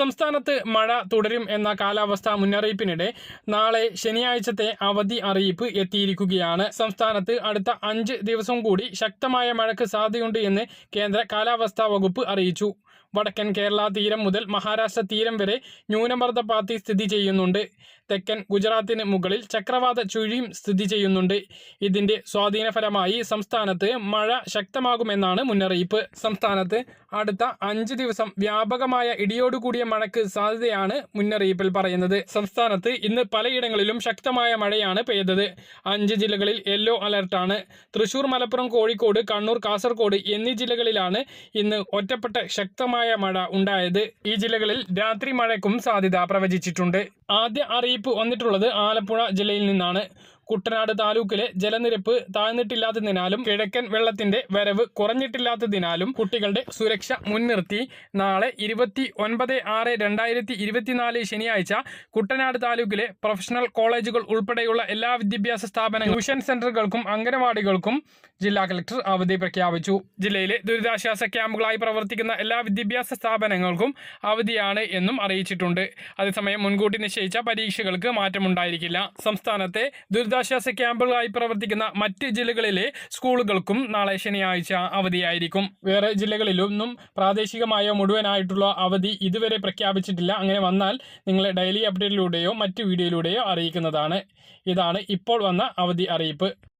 സംസ്ഥാനത്ത് മഴ തുടരും എന്ന കാലാവസ്ഥാ മുന്നറിയിപ്പിനിടെ നാളെ ശനിയാഴ്ചത്തെ അവധി അറിയിപ്പ് എത്തിയിരിക്കുകയാണ്. സംസ്ഥാനത്ത് അടുത്ത അഞ്ച് ദിവസം കൂടി ശക്തമായ മഴയ്ക്ക് സാധ്യതയുണ്ട് എന്ന് കേന്ദ്ര കാലാവസ്ഥാ വകുപ്പ് അറിയിച്ചു. വടക്കൻ കേരള തീരം മുതൽ മഹാരാഷ്ട്ര തീരം വരെ ന്യൂനമർദ്ദ ന്യൂനമർദ്ദപാത്തി സ്ഥിതി ചെയ്യുന്നുണ്ട്. തെക്കൻ ഗുജറാത്തിന് മുകളിൽ ചക്രവാത ചുഴിയും സ്ഥിതി ചെയ്യുന്നുണ്ട്. ഇതിന്റെ സ്വാധീനഫലമായി സംസ്ഥാനത്ത് മഴ ശക്തമാകുമെന്നാണ് മുന്നറിയിപ്പ്. സംസ്ഥാനത്ത് അടുത്ത അഞ്ച് ദിവസം വ്യാപകമായ ഇടിയോടുകൂടിയ മഴയ്ക്ക് സാധ്യതയാണ് മുന്നറിയിപ്പിൽ പറയുന്നത്. സംസ്ഥാനത്ത് ഇന്ന് പലയിടങ്ങളിലും ശക്തമായ മഴയാണ് പെയ്തത്. അഞ്ച് ജില്ലകളിൽ യെല്ലോ അലർട്ടാണ്. തൃശൂർ മലപ്പുറം കോഴിക്കോട് കണ്ണൂർ കാസർഗോഡ് എന്നീ ജില്ലകളിലാണ് ഇന്ന് ഒറ്റപ്പെട്ട ശക്തമായ മഴ ഉണ്ടായത് ഈ ജില്ലകളിൽ രാത്രി മഴയ്ക്കും സാധ്യത പ്രവചിച്ചിട്ടുണ്ട്. ആദ്യ അറിയിപ്പ് വന്നിട്ടുള്ളത് ആലപ്പുഴ ജില്ലയിൽ നിന്നാണ്. കുട്ടനാട് താലൂക്കിലെ ജലനിരപ്പ് താഴ്ന്നിട്ടില്ലാത്തതിനാലും കിഴക്കൻ വെള്ളത്തിന്റെ വരവ് കുറഞ്ഞിട്ടില്ലാത്തതിനാലും കുട്ടികളുടെ സുരക്ഷ മുൻനിർത്തി. നാളെ ഇരുപത്തി ഒൻപത് ആറ് രണ്ടായിരത്തി ഇരുപത്തിനാല് ശനിയാഴ്ച കുട്ടനാട് താലൂക്കിലെ പ്രൊഫഷണൽ കോളേജുകൾ ഉൾപ്പെടെയുള്ള എല്ലാ വിദ്യാഭ്യാസ സ്ഥാപനങ്ങളും ട്യൂഷൻ സെന്ററുകൾക്കും അംഗനവാടികൾക്കും ജില്ലാ കളക്ടർ അവധി പ്രഖ്യാപിച്ചു. ജില്ലയിലെ ദുരിതാശ്വാസ ക്യാമ്പുകളായി പ്രവർത്തിക്കുന്ന എല്ലാ വിദ്യാഭ്യാസ സ്ഥാപനങ്ങൾക്കും അവധിയാണ് എന്നും അറിയിച്ചിട്ടുണ്ട്. അതേസമയം മുൻകൂട്ടി നിശ്ചയിച്ച പരീക്ഷകൾക്ക് മാറ്റമുണ്ടായിരിക്കില്ല. സംസ്ഥാനത്തെ ദുരിതാശ്വാസ ക്യാമ്പുകളായി പ്രവർത്തിക്കുന്ന മറ്റ് ജില്ലകളിലെ സ്കൂളുകൾക്കും നാളെ ശനിയാഴ്ച അവധിയായിരിക്കും. വേറെ ജില്ലകളിലൊന്നും പ്രാദേശികമായോ മുഴുവനായിട്ടുള്ള അവധി ഇതുവരെ പ്രഖ്യാപിച്ചിട്ടില്ല. അങ്ങനെ വന്നാൽ നിങ്ങളെ ഡെയിലി അപ്ഡേറ്റിലൂടെയോ മറ്റ് വീഡിയോയിലൂടെയോ അറിയിക്കുന്നതാണ്. ഇതാണ് ഇപ്പോൾ വന്ന അവധി അറിയിപ്പ്.